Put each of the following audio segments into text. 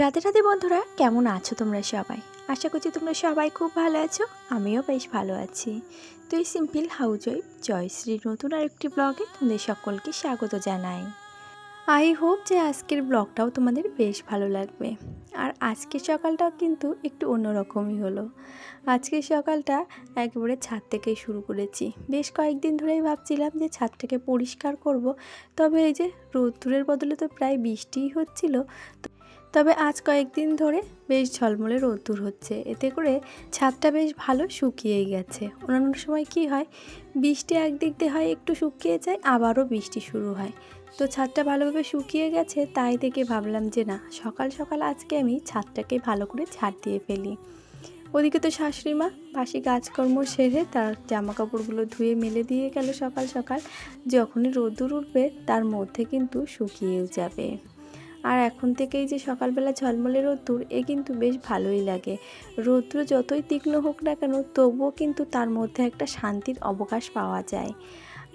রাতে রাতে বন্ধুরা, কেমন আছো তোমরা সবাই? আশা করছি তোমরা সবাই খুব ভালো আছো, আমিও বেশ ভালো আছি। তো এই সিম্পল হাউজ ওয়াইফ জয়শ্রীর নতুন আরেকটি ব্লগে তোমাদের সকলকে স্বাগত জানাই। আই হোপ যে আজকের ব্লগটাও তোমাদের বেশ ভালো লাগবে। আর আজকের সকালটাও কিন্তু একটু অন্যরকমই হলো। আজকের সকালটা একেবারে ছাদ থেকেই শুরু করেছি। বেশ কয়েকদিন ধরেই ভাবছিলাম যে ছাদটাকে পরিষ্কার করব, তবে এই যে রোদ্দুরের বদলে তো প্রায় বৃষ্টিই হচ্ছিল। তবে আজ কয়েকদিন ধরে বেশ ঝলমলে রোদ্দুর হচ্ছে। এতে করে ছাদটা বেশ ভালো শুকিয়েই গেছে। অন্যান্য সময় কি হয়, বৃষ্টি একদিক দিয়ে হয় একটু শুকিয়ে যায়, আবারও বৃষ্টি শুরু হয়। তো ছাদটা ভালোভাবে শুকিয়ে গেছে, তাই থেকে ভাবলাম যে না, সকাল সকাল আজকে আমি ছাদটাকে ভালো করে ছাড় দিয়ে ফেলি। ওদিকে তো শাশুড়ি মা, বাসি কাজকর্ম সেরে তার জামা কাপড়গুলো ধুয়ে মেলে দিয়ে গেল সকাল সকাল। যখনই রোদ্দুর উঠবে, তার মধ্যে কিন্তু শুকিয়েও যাবে। আর এখন থেকেই যে সকালবেলা ঝলমলে রোদ্দুর, এ কিন্তু বেশ ভালোই লাগে। রোদ্দুর যতই তীক্ষ্ণ হোক না কেন, তবুও কিন্তু তার মধ্যে একটা শান্তির অবকাশ পাওয়া যায়।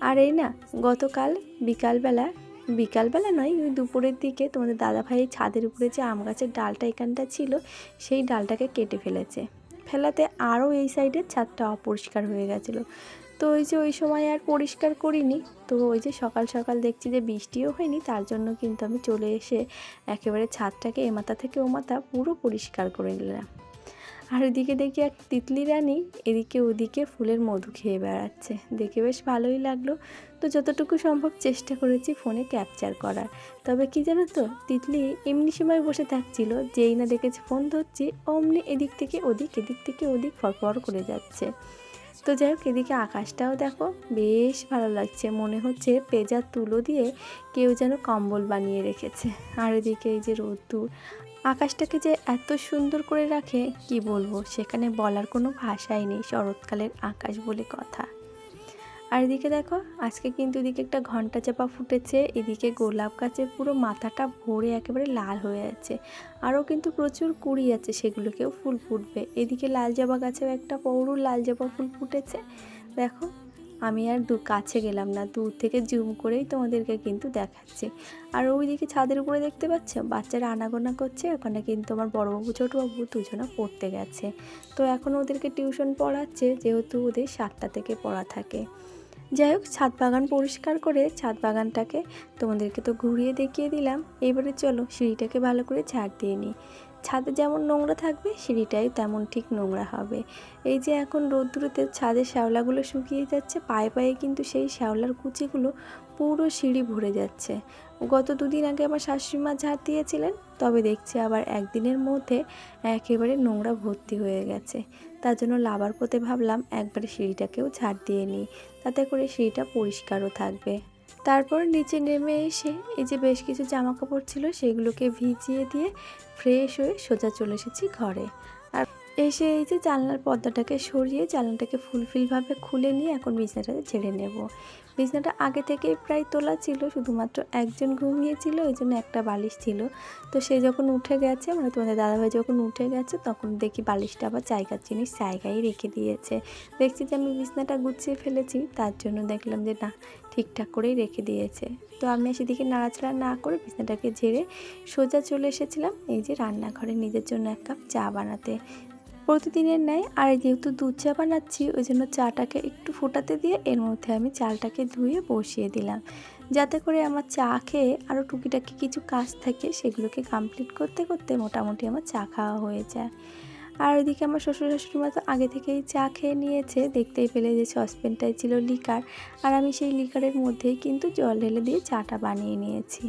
আর এই না, গতকাল বিকালবেলা বিকালবেলা নয়, ওই দুপুরের দিকে তোমাদের দাদাভাই ছাদের উপরে যে আম গাছের ডালটা এখানটা ছিল, সেই ডালটাকে কেটে ফেলেছে। ফেলাতে আরও এই সাইডের ছাদটা অপরিষ্কার হয়ে গেছিল। তো ওই যে ওই সময় আর পরিষ্কার করিনি, তো ওই যে সকাল সকাল দেখছি যে বৃষ্টিও হয়নি, তার জন্য কিন্তু আমি চলে এসে একেবারে ছাদটাকে এ মাথা থেকে ও মাথা পুরো পরিষ্কার করে নিলাম। আর এদিকে দেখি এক তিতলি রানী এদিকে ওদিকে ফুলের মধু খেয়ে বেড়াচ্ছে। দেখে বেশ ভালোই লাগল। তো যতটুকু সম্ভব চেষ্টা করেছি ফোনে ক্যাপচার করার। তবে কি জানো তো, তিতলি এমনি সময় বসে থাকছিল, যেই না দেখেছে ফোন ধরছি, অমনি এদিক থেকে ওদিক, এদিক থেকে ওদিক ফরফর করে যাচ্ছে। তো যাই হোক, এদিকে আকাশটাও দেখো বেশ ভালো লাগছে। মনে হচ্ছে পেঁজা তুলো দিয়ে কেউ যেন কম্বল বানিয়ে রেখেছে। আর এদিকে এই যে রোদ্দুর আকাশটাকে যে এত সুন্দর করে রাখে, কি বলব? সেখানে বলার কোনো ভাষাই নেই, শরৎকালের আকাশ বলে কথা। আর এদিকে দেখো, আজকে কিন্তু এদিকে একটা ঘণ্টা চাপা ফুটেছে, এদিকে গোলাপ গাছের পুরো মাথাটা ভরে একেবারে লাল হয়ে আছে। আরও কিন্তু প্রচুর কুড়ি আছে, সেগুলোকেও ফুল ফুটবে। এদিকে লাল জবা গাছেও একটা পৌরুর লাল জবা ফুল ফুটেছে। দেখো আমি আর দু কাছে গেলাম না, দূর থেকে জুম করেই তোমাদেরকে কিন্তু দেখাচ্ছি। আর ওইদিকে ছাদের উপরে দেখতে পাচ্ছ? বাচ্চারা আনাগোনা করছে, ওখানে কিন্তু আমার বড়োবাবু, ছোটোবাবু দুজনে পড়তে গেছে। তো এখন ওদেরকে টিউশন পড়াচ্ছে, যেহেতু ওদের সাতটা থেকে পড়া থাকে। যাই হোক, ছাদ বাগান পরিষ্কার করে ছাদ বাগানটাকে তোমাদেরকে তো ঘুরিয়ে দেখিয়ে দিলাম। এবারে চলো সিঁড়িটাকে ভালো করে ঝাড় দিয়ে নিই। ছাদে যেমন নোংরা থাকবে, সিঁড়িটাই তেমন ঠিক নোংরা হবে। এই যে এখন রোদ্দুরেতে ছাদের শ্যাওলাগুলো শুকিয়ে যাচ্ছে, পায়ে পায়ে কিন্তু সেই শ্যাওলার কুচিগুলো পুরো সিঁড়ি ভরে যাচ্ছে। গত দুদিন আগে আমার শাশুড়ি মা ঝাড় দিয়েছিলেন, তবে দেখছি আবার একদিনের মধ্যে একেবারে নোংরা ভর্তি হয়ে গেছে। তার জন্য লাবার পথে ভাবলাম একবারে সিঁড়িটাকেও ঝাড় দিয়ে নিই, তাতে করে সিঁড়িটা পরিষ্কারও থাকবে। তারপর নিচে নেমে এসে এই যে বেশ কিছু জামা কাপড় ছিল সেগুলোকে ভিজিয়ে দিয়ে ফ্রেশ হয়ে সোজা চলে এসেছি ঘরে। আর এসে এই যে জানলার পর্দাটাকে সরিয়ে জানলাটাকে ফুলফিলভাবে খুলে নিয়ে এখন বিছানাটাতে ছেড়ে নেব। বিছানাটা আগে থেকেই প্রায় তোলা ছিল, শুধুমাত্র একজন ঘুমিয়েছিল, ওই জন্য একটা বালিশ ছিল। তো সে যখন উঠে গেছে মানে তোমাদের দাদাভাই যখন উঠে গেছে, তখন দেখি বালিশটা আবার জায়গার জিনিস জায়গায় রেখে দিয়েছে। দেখছি যে আমি বিছানাটা গুছিয়ে ফেলেছি, তার জন্য দেখলাম যে না ঠিকঠাক করেই রেখে দিয়েছে। তো আমি সেদিকে নাড়াচাড়া না করে বিছানাটাকে ঝেড়ে সোজা চলে এসেছিলাম এই যে রান্নাঘরে নিজের জন্য এক কাপ চা বানাতে। প্রতিদিনের ন্যায় আর যেহেতু দুধ চা বানাচ্ছি, ওই জন্য চাটাকে একটু ফোটাতে দিয়ে এর মধ্যে আমি চালটাকে ধুয়ে বসিয়ে দিলাম। যাতে করে আমার চা খেয়ে আরও টুকিটাকি কিছু কাজ থাকে, সেগুলোকে কমপ্লিট করতে করতে মোটামুটি আমার চা খাওয়া হয়ে যায়। আর ওইদিকে আমার শ্বশুর শাশুড়ি মা তো আগে থেকেই চা খেয়ে নিয়েছে, দেখতেই পেলে যে সসপ্যানটাই ছিল লিকার। আর আমি সেই লিকারের মধ্যেই কিন্তু জল ঢেলে দিয়ে চাটা বানিয়ে নিয়েছি।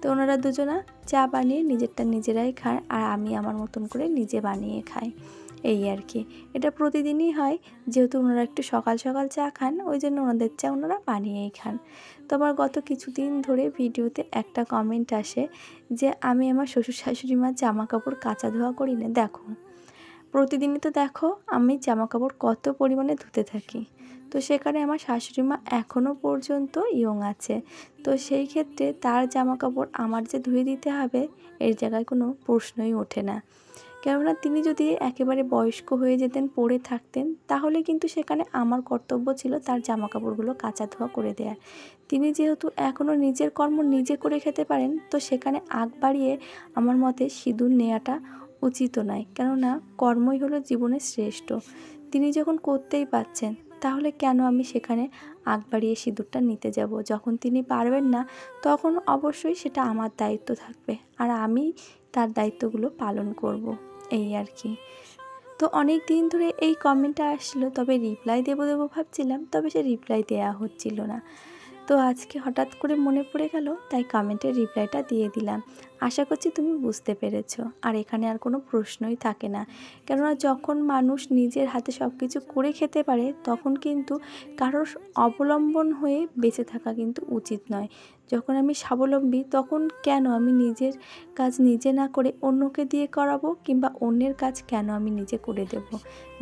তো ওনারা দুজনা চা বানিয়ে নিজেরটা নিজেরাই খায় আর আমি আমার মতন করে নিজে বানিয়ে খাই। এই আর কি। এটা প্রতিদিনই হয়, যেহেতু ওনারা একটু সকাল সকাল চা খান, ওই জন্য ওনাদের চা ওনারা বানিয়েই খান। তো আমার গত কিছুদিন ধরে ভিডিওতে একটা কমেন্ট আসে যে, আমি আমার শ্বশুর শাশুড়ি মার জামা কাপড় কাচা ধোয়া করি না, দেখো। প্রতিদিনই তো দেখো আমি জামা কাপড় কত পরিমাণে ধুতে থাকি। তো সেখানে আমার শাশুড়ি মা এখনও পর্যন্ত ইয়ং আছে। তো সেই ক্ষেত্রে তার জামা কাপড় আমার যে ধুয়ে দিতে হবে, এর জায়গায় কোনো প্রশ্নই ওঠে না। কেননা তিনি যদি একেবারে বয়স্ক হয়ে যেতেন, পড়ে থাকতেন, তাহলে কিন্তু সেখানে আমার কর্তব্য ছিল তার জামা কাপড়গুলো কাচা ধোয়া করে দেয়া তিনি যেহেতু এখনও নিজের কর্ম নিজে করে খেতে পারেন, তো সেখানে আগ বাড়িয়ে আমার মতে সিঁদুর নেওয়াটা উচিত নয়। কেননা, কর্মই হলো জীবনের শ্রেষ্ঠ। তিনি যখন করতেই পাচ্ছেন তাহলে কেন আমি সেখানে আগ বাড়িয়ে সিঁদুরটা নিতে যাব? যখন তিনি পারবেন না, তখন অবশ্যই সেটা আমার দায়িত্ব থাকবে আর আমি তার দায়িত্বগুলো পালন করব। এই আর কি। তো অনেক দিন ধরে এই কমেন্টটা আসলো, তবে রিপ্লাই দেবো দেবো ভাবছিলাম, তবে সে রিপ্লাই দেওয়া হচ্ছিল না। তো আজকে হঠাৎ করে মনে পড়ে গেল, তাই কমেন্টের রিপ্লাইটা দিয়ে দিলাম। আশা করছি তুমি বুঝতে পেরেছ। আর এখানে আর কোনো প্রশ্নই থাকে না। কেননা যখন মানুষ নিজের হাতে সব কিছু করে খেতে পারে, তখন কিন্তু কারোর অবলম্বন হয়ে বেঁচে থাকা কিন্তু উচিত নয়। যখন আমি স্বাবলম্বী, তখন কেন আমি নিজের কাজ নিজে না করে অন্যকে দিয়ে করাবো কিংবা অন্যের কাজ কেন আমি নিজে করে দেব?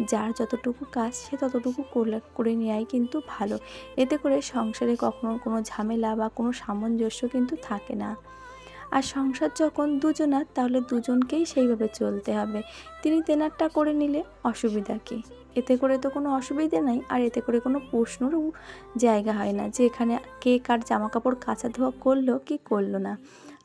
যার যতটুকু কাজ, সে ততটুকু করলে, করে নেওয়াই কিন্তু ভালো। এতে করে সংসারে কখনো কোনো ঝামেলা বা কোনো সামঞ্জস্য কিন্তু থাকে না। আর সংসার যখন দুজনার, তাহলে দুজনকেই সেইভাবে চলতে হবে। তিনি তেনারটা করে নিলে অসুবিধা কী? এতে করে তো কোনো অসুবিধে নাই, আর এতে করে কোনো প্রশ্নেরও জায়গা হয় না যে এখানে কে কার জামা কাপড় কাচা ধোয়া করল, কি করল না।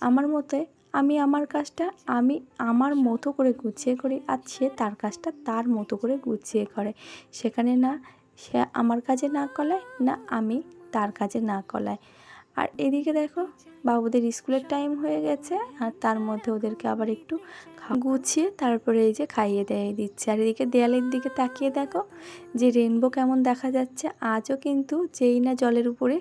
আমার মতে আমি আমার কাজটা, আমি আমার মতো করে গুছিয়ে করি, আর সে তার কাজটা তার মতো করে গুছিয়ে করে। সেখানে না সে আমার কাজে না কলায়, না আমি তার কাজে না কলায়। আর এদিকে দেখো, বাবুদের স্কুলের টাইম হয়ে গেছে, আর তার মধ্যে ওদেরকে আবার একটু গুছিয়ে তারপরে এই যে খাইয়ে দিয়ে দিচ্ছে। আর এদিকে দেয়ালের দিকে তাকিয়ে দেখো, যে রেনবো কেমন দেখা যাচ্ছে, আজও কিন্তু যেই না জলের উপরে,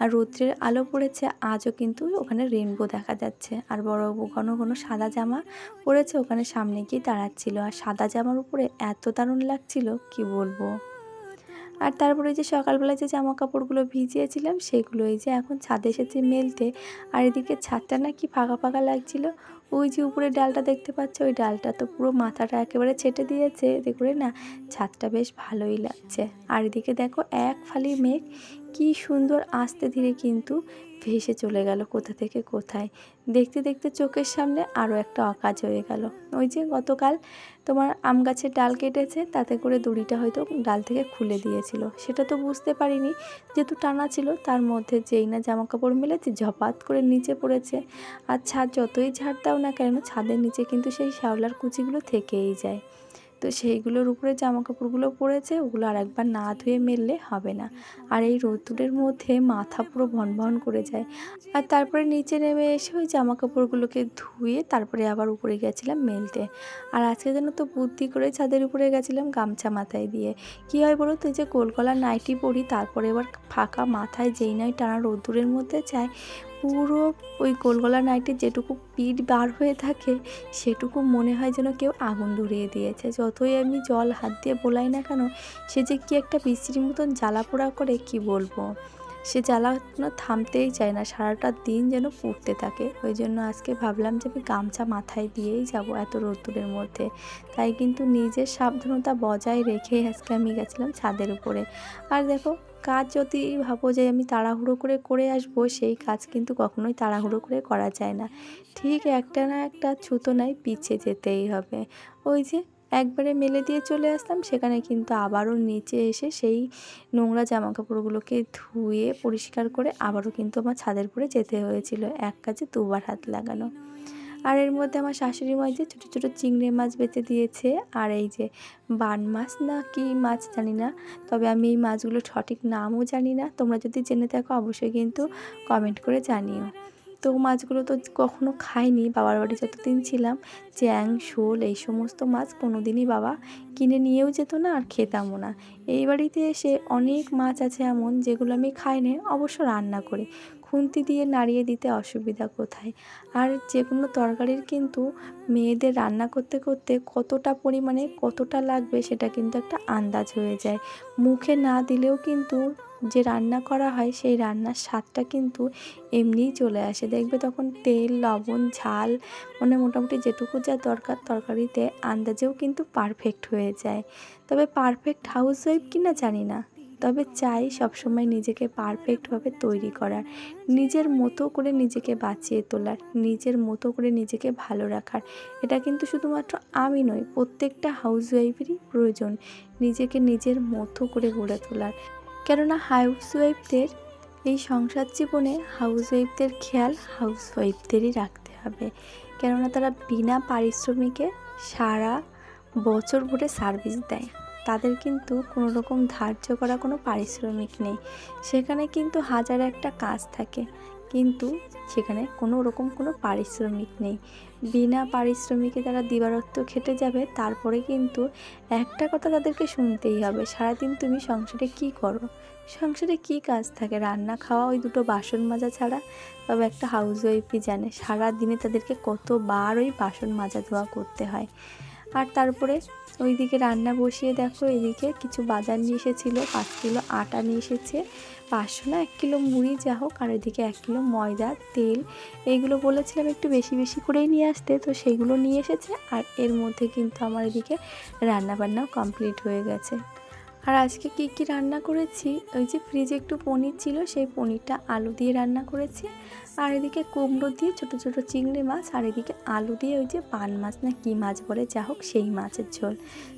আর রৌদ্রের আলো পড়েছে, আজও কিন্তু ওখানে রেনবো দেখা যাচ্ছে। আর বড় ঘন ঘন সাদা জামা পড়েছে ওখানে সামনে গিয়ে দাঁড়াচ্ছিল। আর সাদা জামার উপরে এত দারুণ লাগছিল, কি বলব? আর তারপরে যে সকালবেলা যে জামা কাপড়গুলো ভিজিয়েছিলাম, সেগুলো এই যে এখন ছাদে এসেছে মেলতে। আর এদিকে ছাদটা না কি ফাঁকা ফাঁকা লাগছিল। ওই যে উপরে ডালটা দেখতে পাচ্ছ, ওই ডালটা তো পুরো মাথাটা একেবারে ছেটে দিয়েছে। করে না, ছাদটা বেশ ভালোই লাগছে। আর এদিকে দেখো, এক ফালি মেঘ কি সুন্দর আস্তে ধীরে কিন্তু ভেসে চলে গেল কোথা থেকে কোথায়। দেখতে দেখতে চোখের সামনে আরও একটা অকাজ হয়ে গেল। ওই যে গতকাল তোমার আম গাছের ডাল কেটেছে, তাতে করে দড়িটা হয়তো ডাল থেকে খুলে দিয়েছিল। সেটা তো বুঝতে পারিনি, যেহেতু টানা ছিল, তার মধ্যে যেই না জামা কাপড় মেলেছে, ঝপাত করে নিচে পড়েছে। আর ছাদ যতই ঝাড় দাও না কেন, ছাদের নিচে কিন্তু সেই শ্যাওলার কুচিগুলো থেকেই যায়। তো সেইগুলোর উপরে জামা কাপড়গুলো পড়েছে ওগুলো আর একবার না ধুয়ে মেললে হবে না। আর এই রোদ্দুরের মধ্যে মাথা পুরো ভন ভন করে যায়। আর তারপরে নিচে নেমে এসে ওই জামা কাপড়গুলোকে ধুয়ে তারপরে আবার উপরে গেছিলাম মেলতে। আর আজকে যেন তো বুদ্ধি করে ছাদের উপরে গেছিলাম গামছা মাথায় দিয়ে। কি হয় বলো তো যে গোলগলা নাইটি পরি, তারপরে এবার ফাঁকা মাথায় যেই নয় টানা রোদ্দুরের মধ্যে যায় পুরো ওই গোলগলা নাইটের যেটুকু পিঠ বার হয়ে থাকে, সেটুকু মনে হয় যেন কেউ আগুন ধরিয়ে দিয়েছে। যতই আমি জল হাত দিয়ে বোলাই না কেন, সে যে কি একটা বিশ্রী মতন জ্বালা পোড়া করে কি বলব? সে জ্বালা থামতেই চায় না, সারাটা দিন যেন পুড়তে থাকে। ওই জন্য আজকে ভাবলাম যে আমি গামছা মাথায় দিয়েই যাব এত রোদ্দুরের মধ্যে। তাই কিন্তু নিজের সাবধানতা বজায় রেখে আজকে আমি গেছিলাম ছাদের উপরে। আর দেখো, কাজ যদি ভাবো যে আমি তাড়াহুড়ো করে করে আসব, সেই কাজ কিন্তু কখনোই তাড়াহুড়ো করে করা যায় না। ঠিক একটা না একটা ছুতো নাই পিছিয়ে যেতেই হবে। ওই যে একবারে মেলে দিয়ে চলে আসতাম সেখানে কিন্তু আবারও নিচে এসে সেই নোংরা জামা কাপড়গুলোকে ধুয়ে, পরিষ্কার করে আবারও কিন্তু আমার ছাদের উপরে যেতে হয়েছিল। এক কাজে দুবার হাত লাগানো। আর এর মধ্যে আমার শাশুড়ি মা যে ছোটো ছোটো চিংড়ি মাছ বেঁচে দিয়েছে আর এই যে বান মাছ না কি মাছ জানি না, তবে আমি এই মাছগুলোর সঠিক নামও জানি না। তোমরা যদি জেনে থাকো অবশ্যই কিন্তু কমেন্ট করে জানিও। তো মাছগুলো তো কখনো খাইনি, বাবার বাড়ি যতদিন ছিলাম, চ্যাং, শোল এই সমস্ত মাছ কোনো দিনই বাবা কিনে নিয়েও যেত না আর খেতামও না। এই বাড়িতে এসে অনেক মাছ আছে এমন যেগুলো আমি খাই না অবশ্য রান্না করি, খুন্তি দিয়ে নাড়িয়ে দিতে অসুবিধা কোথায়? আর যে কোনো তরকারির কিন্তু মেয়েদের রান্না করতে করতে কতটা পরিমাণে কতটা লাগবে সেটা কিন্তু একটা আন্দাজ হয়ে যায়। মুখে না দিলেও কিন্তু যে রান্না করা হয়, সেই রান্নার স্বাদটা কিন্তু এমনিই চলে আসে। দেখবে তখন তেল, লবণ, ঝাল মানে মোটামুটি যেটুকু যা দরকার তরকারিতে, আন্দাজেও কিন্তু পারফেক্ট হয়ে যায়। তবে পারফেক্ট হাউস ওয়াইফ কিনা জানি না। তবে চাই সবসময় নিজেকে পারফেক্টভাবে তৈরি করার। নিজের মতো করে নিজেকে বাঁচিয়ে তোলার, নিজের মতো করে নিজেকে ভালো রাখার। এটা কিন্তু শুধুমাত্র আমি নই, প্রত্যেকটা হাউস ওয়াইফেরই প্রয়োজন নিজেকে নিজের মতো করে গড়ে তোলার। কেননা হাউস ওয়াইফদের এই সংসার জীবনে হাউস ওয়াইফদের খেয়াল হাউস ওয়াইফদেরই রাখতে হবে। কেননা তারা বিনা পারিশ্রমিকে সারা বছর ভরে সার্ভিস দেয়। তাদের কিন্তু কোনো রকম ধার্য করা কোনো পারিশ্রমিক নেই। সেখানে কিন্তু হাজার একটা কাজ থাকে। কিন্তু সেখানে কোনো রকম কোনো পারিশ্রমিক নেই। বিনা পারিশ্রমিকে তারা দিবারত্ব খেটে যাবে, তারপরে কিন্তু একটা কথা তাদেরকে শুনতেই হবে, সারাদিন তুমি সংসারে কি করো? সংসারে কি কাজ থাকে? রান্না, খাওয়া, ওই দুটো বাসন মাজা ছাড়া? তবে একটা হাউস ওয়াইফই জানে সারা দিনে তাদেরকে কতবার ওই বাসন মাজা ধোয়া করতে হয়। আর তারপরে ওইদিকে রান্না বসিয়ে দেখো, এদিকে কিছু বাজার নিয়ে এসেছিল, পাঁচ কিলো আটা নিয়ে এসেছে, পাঁচশো না এক কিলো মুড়ি যা হোক, আর ওইদিকে এক কিলো ময়দা, তেল, এইগুলো বলেছিলাম একটু বেশি বেশি করেই নিয়ে আসতে, তো সেগুলো নিয়ে এসেছে, আর এর মধ্যে কিন্তু আমার এদিকে রান্নাবান্নাও কমপ্লিট হয়ে গেছে। আর আজকে কি কি রান্না করেছি? ওই যে ফ্রিজে একটু পনির ছিল, সেই পনিরটা আলু দিয়ে রান্না করেছি। আর এদিকে কুমড়ো দিয়ে ছোট ছোট চিংড়ি মাছ, আর এদিকে আলু দিয়ে ওই যে পান মাছ, না কী মাছ বলে, যা হোক সেই মাছের ঝোল।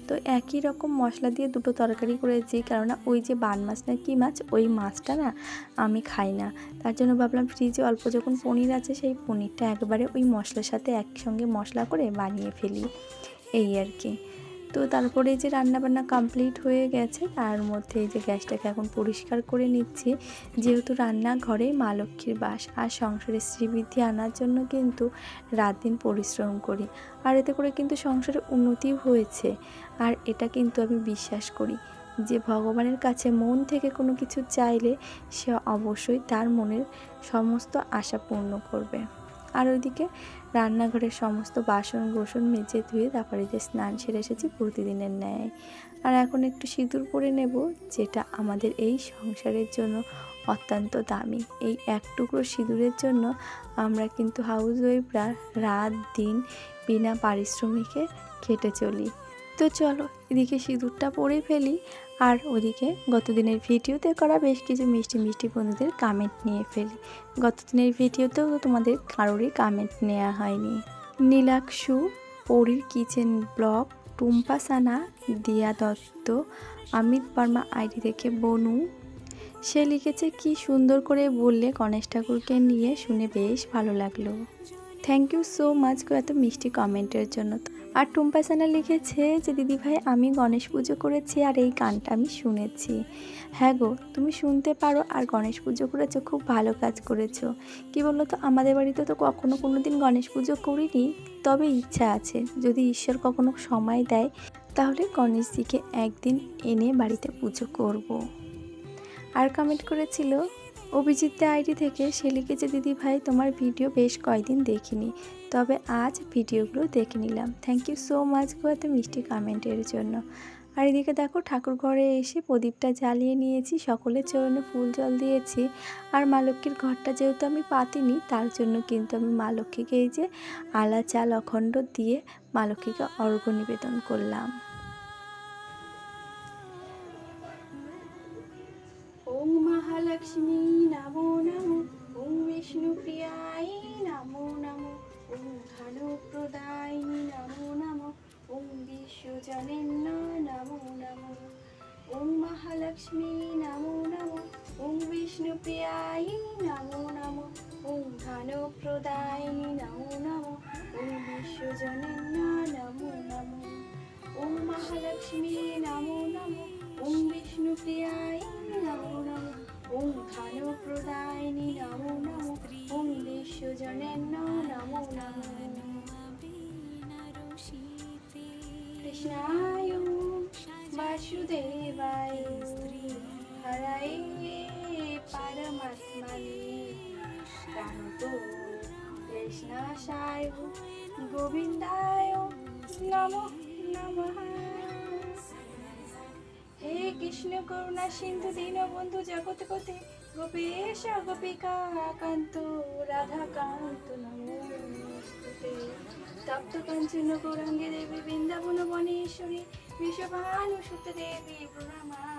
তো একই রকম মশলা দিয়ে দুটো তরকারি করেছি, কেননা ওই যে বান মাছ, না কী মাছ, ওই মাছটা না আমি খাই না। তার জন্য ভাবলাম ফ্রিজে অল্প যখন পনির আছে, সেই পনিরটা একবারে ওই মশলার সাথে একসঙ্গে মশলা করে বানিয়ে ফেলি। এই আর কি। তো তারপরে যে রান্নাবান্না কমপ্লিট হয়ে গেছে, তার মধ্যে এই যে গ্যাসটাকে এখন পরিষ্কার করে নিচ্ছি। যেহেতু রান্নাঘরে মা লক্ষ্মীর বাস আর সংসারে শ্রীবৃদ্ধি আনার জন্য কিন্তু রাত দিন পরিশ্রম করি। আর এতে করে কিন্তু সংসারে উন্নতিও হয়েছে। আর এটা কিন্তু আমি বিশ্বাস করি যে ভগবানের কাছে মন থেকে কোনো কিছু চাইলে সে অবশ্যই তার মনের সমস্ত আশা পূর্ণ করবে। আর ওইদিকে রান্নাঘরের সমস্ত বাসন গোসন মেজে ধুয়ে তারপরে যে স্নান সেরে এসেছি প্রতিদিনের ন্যায়। আর এখন একটু সিঁদুর পরে নেব, যেটা আমাদের এই সংসারের জন্য অত্যন্ত দামি। এই এক টুকরো সিঁদুরের জন্য আমরা কিন্তু হাউস ওয়াইফরা রাত দিন বিনা পারিশ্রমিকে খেটে চলি। তো চলো, এদিকে সিঁদুরটা পরে ফেলি আর ওদিকে গত দিনের ভিডিওতে করা বেশ কিছু মিষ্টি মিষ্টি বন্ধুদের কামেন্ট নিয়ে ফেলি। গত দিনের ভিডিওতেও তোমাদের কারোরই কামেন্ট নেওয়া হয়নি। নীলাক্ষু, পরীর কিচেন ব্লগ, টুম্পা সানা, দিয়া দত্ত, অমিত বর্মা আইডি থেকে বনু। সে লিখেছে, কি সুন্দর করে বললে গণেশ ঠাকুরকে নিয়ে শুনে বেশ ভালো লাগল। থ্যাংক ইউ সো মাচ গো এত মিষ্টি কমেন্টের জন্য। আর টুম্পা সানা লিখেছে যে, দিদি ভাই, আমি গণেশ পুজো করেছি আর এই গানটা আমি শুনেছি। হ্যাঁ গো, তুমি শুনতে পারো আর গণেশ পুজো করেছ, খুব ভালো কাজ করেছ। কি বলল তো, আমাদের বাড়িতে তো কখনো কোনো দিন গণেশ পুজো করিনি। তবে ইচ্ছা আছে, যদি ঈশ্বর কখনো সময় দেয়, তাহলে গণেশজিকে একদিন এনে বাড়িতে পুজো করব। আর কমেন্ট করেছিল অভিজিৎ আইডি থেকে সে লিখেছে, দিদি ভাই, তোমার ভিডিও বেশ কয়েকদিন দেখিনি, তবে আজ ভিডিওগুলো দেখে নিলাম। থ্যাংক ইউ সো মাচ গো এত মিষ্টি কমেন্টের জন্য। আর এদিকে দেখো, ঠাকুর ঘরে এসে প্রদীপটা জ্বালিয়ে নিয়েছি সকলের চরণে ফুল জল দিয়েছি। আর মা লক্ষ্মীর ঘরটা যেহেতু আমি পাতিনি, তার জন্য কিন্তু আমি মা লক্ষ্মীকে এই যে আলা চাল অখণ্ড দিয়ে মা লক্ষ্মীকে অর্ঘ্য নিবেদন করলাম। মহালক্ষ্মী নমো নমো ওং বিষ্ণুপ্রিয়ায় নমো নমো ওং ধনপ্রদায়িনী নমো নমো ওং বিশ্বজনেন্য নমো নমো ওং মহালক্ষ্মী নমো নমো ওং বিষ্ণুপ্রিয়ায় নমো নমো ওং ধনপ্রদায়িনী নমো নমো ওং বিশ্বজনেন্য নমো নমো ওং মহালক্ষ্মী নমো নমো ওং বিষ্ণুপ্রিয়ায় নমো নমো ওং ধনপ্রদায়িনী নমো নমো ওং বিশ্বজনেন্য নমো নমো কৃষ্ণায় বাসুদেবায় হরায় পরমাত্মনে প্রাণত কৃষ্ণাশায় গোবিন্দায় নমো নমঃ কৃষ্ণ করুণা সিন্ধু দীনবন্ধু জগৎপতে গোপেশ গোপিকা কান্ত রাধা কান্ত তপ্ত কাঞ্চন গৌরাঙ্গে দেবী বৃন্দাবন বনেশ্বরী, বিশ্বভানু সুত দেবী প্রণমামি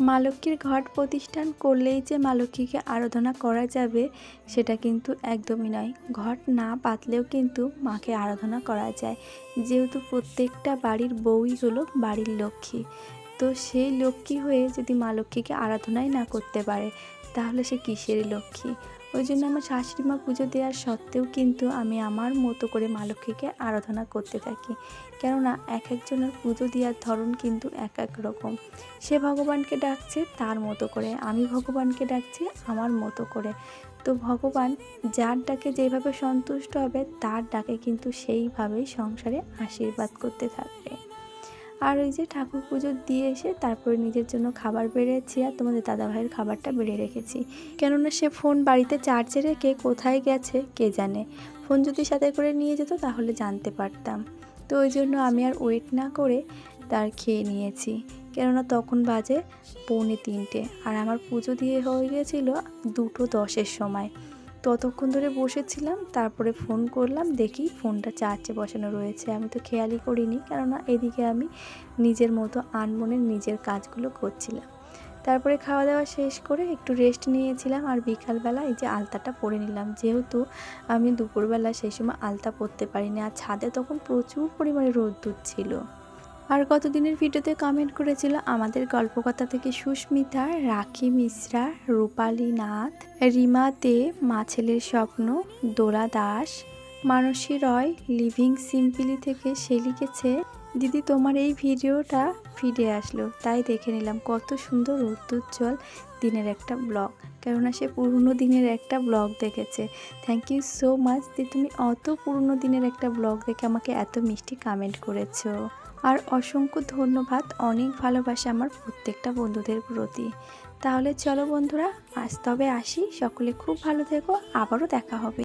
মা লক্ষ্মীর ঘট প্রতিষ্ঠান করলেই যে মা লক্ষ্মীকে আরাধনা করা যাবে, সেটা কিন্তু একদমই নয়। ঘট না পাতলেও কিন্তু মাকে আরাধনা করা যায়। যেহেতু প্রত্যেকটা বাড়ির বউই হলো বাড়ির লক্ষ্মী। তো সেই লক্ষ্মী হয়ে যদি মা লক্ষ্মীকে আরাধনাই না করতে পারে, তাহলে সে কিসের লক্ষ্মী? ওই জন্য আমার শাশুড়ি মা পুজো দেওয়ার সত্ত্বেও কিন্তু আমি আমার মতো করে মা লক্ষ্মীকে আরাধনা করতে থাকি। কেননা এক একজনের পুজো দেওয়ার ধরন কিন্তু এক এক রকম। সে ভগবানকে ডাকছে তার মতো করে, আমি ভগবানকে ডাকছি আমার মতো করে। তো ভগবান যার ডাকে যেভাবে সন্তুষ্ট হবে, তার ডাকে কিন্তু সেইভাবেই সংসারে আশীর্বাদ করতে থাকবে। আর ওই যে ঠাকুর পুজো দিয়ে এসে তারপরে নিজের জন্য খাবার বেড়েছি আর তোমাদের দাদাভাইয়ের খাবারটা বেড়ে রেখেছি। কেননা সে ফোন বাড়িতে চার্জে রেখে কোথায় গেছে কে জানে। ফোন যদি সাথে করে নিয়ে যেত তাহলে জানতে পারতাম। তো ওই জন্য আমি আর ওয়েট না করে তার খেয়ে নিয়েছি। কেননা তখন বাজে পৌনে তিনটে। আর আমার পুজো দিয়ে হয়ে গিয়েছিল দুটো দশের সময়। ততক্ষণ ধরে বসেছিলাম, তারপরে ফোন করলাম, দেখি ফোনটা চার্জে বসানো রয়েছে। আমি তো খেয়ালই করিনি, কেননা এদিকে আমি নিজের মতো আনমনের নিজের কাজগুলো করছিলাম। তারপরে খাওয়া দাওয়া শেষ করে একটু রেস্ট নিয়েছিলাম আর বিকালবেলা এই যে আলতাটা পরে নিলাম। যেহেতু আমি দুপুরবেলা সেই সময় আলতা পরতে পারিনি, আর ছাদে তখন প্রচুর পরিমাণে রোদ্দুর ছিল। আর কতদিনের ভিডিওতে কমেন্ট করেছিল আমাদের গল্পকথা থেকে সুস্মিতা, রাখি মিশ্রা, রূপালী নাথ, রিমা দে, মা ছেলের স্বপ্ন, দোলা দাস, মানসী রয়, লিভিং সিম্পলি থেকে সে লিখেছে, দিদি, তোমার এই ভিডিওটা ফিরে আসলো। তাই দেখে নিলাম কত সুন্দর রোদ্দুজ্জ্বল দিনের একটা ব্লগ। কেননা সে পুরনো দিনের একটা ব্লগ দেখেছে। থ্যাংক ইউ সো মাচ দি তুমি অত পুরনো দিনের একটা ব্লগ দেখে আমাকে এত মিষ্টি কমেন্ট করেছ। আর অসংখ্য ধন্যবাদ, অনেক ভালোবাসা আমার প্রত্যেকটা বন্ধুদের প্রতি। তাহলে চলো বন্ধুরা, আজ তবে আসি। সকলে খুব ভালো থেকো, আবারও দেখা হবে।